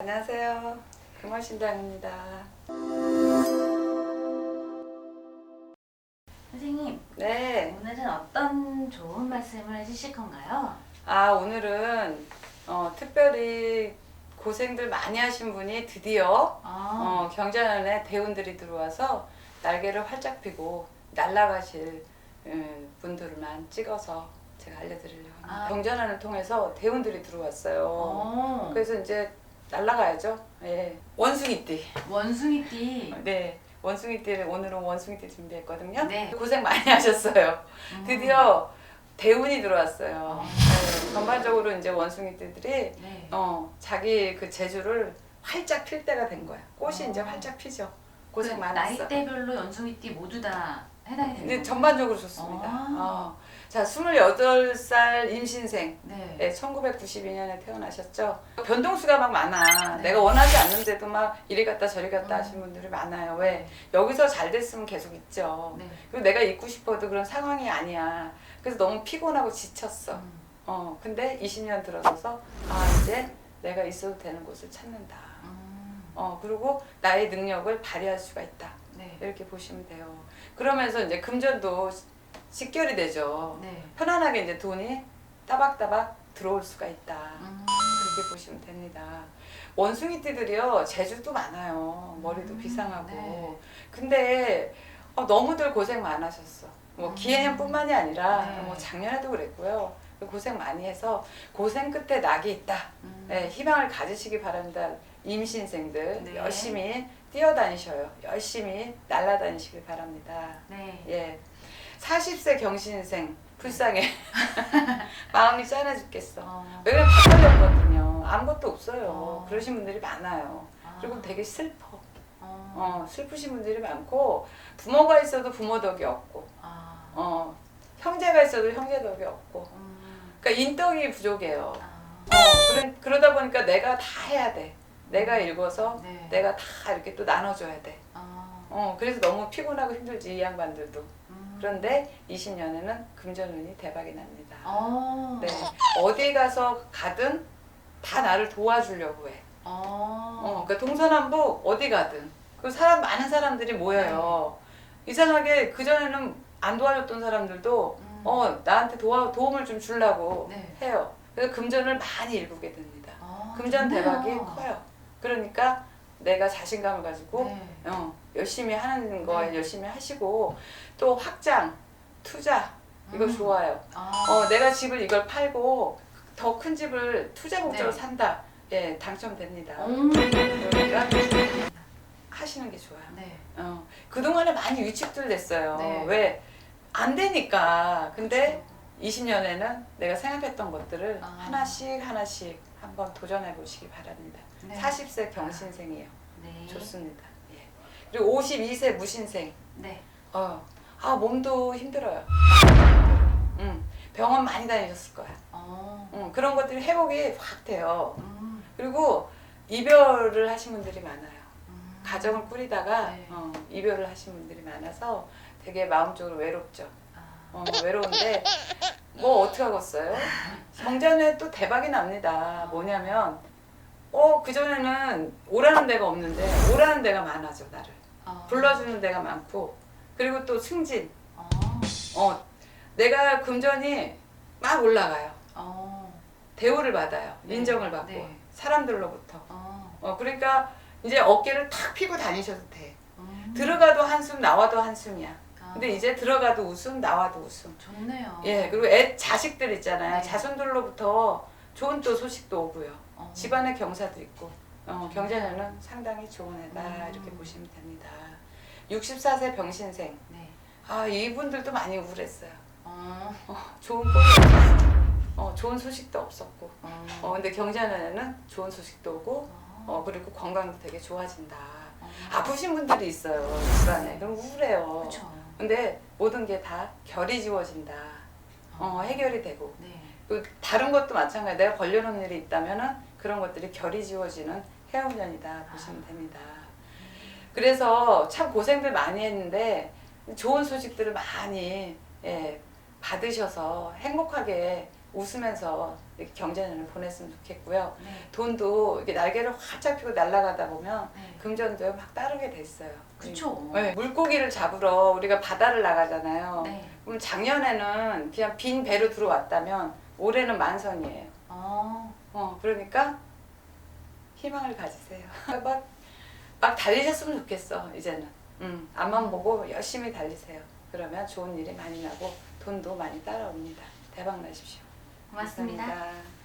안녕하세요. 금화신당입니다. 선생님, 네. 오늘은 어떤 좋은 말씀을 해주실 건가요? 아, 오늘은 어, 특별히 고생들 많이 하신 분이 드디어 아, 어, 경자년에 대운들이 들어와서 날개를 활짝 펴고 날아가실 음, 분들만 찍어서 제가 알려드리려고 합니다. 아. 경자년을 통해서 대운들이 들어왔어요. 어, 그래서 이제 날아가야죠. 예. 원숭이띠. 원숭이띠. 네. 원숭이띠를 오늘은 원숭이띠 준비했거든요. 네. 고생 많이 하셨어요. 음. 드디어 대운이 들어왔어요. 어. 네, 전반적으로 이제 원숭이띠들이 네. 어, 자기 그 재주를 활짝 필 때가 된 거야. 꽃이 어. 이제 활짝 피죠. 그 고생 많았어. 나이대별로 원숭이띠 모두 다 해당이 되는 근데 거예요? 전반적으로 좋습니다. 아. 어. 자, 28살 임신생. 네. 네, 1992년에 태어나셨죠. 변동수가 막 많아. 네. 내가 원하지 않는데도 막 이리 갔다 저리 갔다 음. 하신 분들이 많아요. 왜? 여기서 잘 됐으면 계속 있죠. 네. 그리고 내가 있고 싶어도 그런 상황이 아니야. 그래서 너무 피곤하고 지쳤어. 음. 어, 근데 20년 들어서서 아, 이제 내가 있어도 되는 곳을 찾는다. 음. 어, 그리고 나의 능력을 발휘할 수가 있다. 네. 이렇게 보시면 돼요. 그러면서 이제 금전도 직결이 되죠. 네. 편안하게 이제 돈이 따박따박 들어올 수가 있다. 음. 그렇게 보시면 됩니다. 원숭이띠들이요 재주도 많아요. 머리도 음, 비상하고. 네. 근데 어, 너무들 고생 많으셨어. 뭐 음. 기해년뿐만이 아니라 네. 뭐 작년에도 그랬고요. 고생 많이 해서 고생 끝에 낙이 있다. 음. 네, 희망을 가지시기 바랍니다. 임신생들 네. 열심히 뛰어다니셔요. 열심히 날아다니시길 바랍니다. 네. 예. 40세 경신생 불쌍해. 마음이 짠해 죽겠어. 어. 왜냐면 다 떨렸거든요. 아무것도 없어요. 어. 그러신 분들이 많아요. 아. 그리고 되게 슬퍼. 어. 어, 슬프신 분들이 많고 부모가 있어도 부모 덕이 없고 아. 어, 형제가 있어도 형제 덕이 없고 음. 그러니까 인덕이 부족해요. 아. 어, 그러, 그러다 보니까 내가 다 해야 돼. 내가 읽어서 네. 내가 다 이렇게 또 나눠줘야 돼. 아. 어, 그래서 너무 피곤하고 힘들지 이 양반들도. 음. 그런데 20년에는 금전운이 대박이 납니다. 어. 네, 어디 가서 가든 다 나를 도와주려고 해. 어. 어, 그러니까 동서남북 어디 가든 그 사람 많은 사람들이 모여요. 이상하게 그 전에는 안 도와줬던 사람들도 음. 어 나한테 도와 도움을 좀 주려고 네. 해요. 그래서 금전을 많이 일구게 됩니다. 아, 금전 좋네요. 대박이 커요. 그러니까 내가 자신감을 가지고 네. 어, 열심히 하는 거 네. 열심히 하시고 또 확장, 투자 이거 음. 좋아요. 아. 어, 내가 집을 이걸 팔고 더 큰 집을 투자 목적으로 네. 산다. 예, 당첨됩니다. 음. 그러니까 하시는 게 좋아요. 네. 어, 그동안에 많이 위축들 됐어요. 네. 왜? 안 되니까. 근데 그쵸. 20년에는 내가 생각했던 것들을 아. 하나씩 하나씩 한번 도전해 보시기 바랍니다. 네. 40세 경신생이에요. 네. 좋습니다. 예. 그리고 52세 무신생. 네. 어, 아, 몸도 힘들어요. 응, 병원 많이 다니셨을 거야. 어. 응, 그런 것들이 회복이 확 돼요. 음. 그리고 이별을 하신 분들이 많아요. 음. 가정을 꾸리다가 네. 어, 이별을 하신 분들이 많아서 되게 마음적으로 외롭죠. 아. 어, 외로운데 뭐 어떻게 하겠어요? 정전에 또 대박이 납니다. 뭐냐면 어 그전에는 오라는 데가 없는데 오라는 데가 많아져 나를 아. 불러주는 데가 많고 그리고 또 승진 어. 어 내가 금전이 막 올라가요 어. 대우를 받아요 네. 인정을 받고 네. 사람들로부터 어. 어 그러니까 이제 어깨를 탁 피고 다니셔도 돼 음. 들어가도 한숨 나와도 한숨이야 아. 근데 이제 들어가도 웃음 나와도 웃음 좋네요. 예, 그리고 애 자식들 있잖아요. 네. 자손들로부터 좋은 또 소식도 오고요. 어. 집안에 경사도 있고 어, 경제는 상당히 좋은 애다 음. 이렇게 보시면 됩니다. 64세 병신생. 네. 아 이분들도 많이 우울했어요. 어. 어, 좋은 꼴이 없었어. 어, 좋은 소식도 없었고. 어. 어, 근데 경제는 좋은 소식도 오고 어. 어, 그리고 건강도 되게 좋아진다. 어. 아프신 분들이 있어요. 집안에. 그럼 우울해요. 그쵸. 근데 모든 게 다 결이 지워진다. 어, 해결이 되고. 네. 그 다른 것도 마찬가지. 내가 벌려놓은 일이 있다면은 그런 것들이 결이 지워지는 해운년이다 보시면 됩니다. 그래서 참 고생들 많이 했는데 좋은 소식들을 많이 예, 받으셔서 행복하게 웃으면서 이렇게 경제년을 보냈으면 좋겠고요. 네. 돈도 이렇게 날개를 활짝 펴고 날아가다 보면 네. 금전도 막 따르게 됐어요. 그쵸. 네, 물고기를 잡으러 우리가 바다를 나가잖아요. 네. 그럼 작년에는 그냥 빈 배로 들어왔다면 올해는 만선이에요. 어. 어, 그러니까 희망을 가지세요. 막, 막 달리셨으면 좋겠어, 이제는. 음, 앞만 보고 열심히 달리세요. 그러면 좋은 일이 많이 나고 돈도 많이 따라옵니다. 대박 나십시오. 고맙습니다. 감사합니다.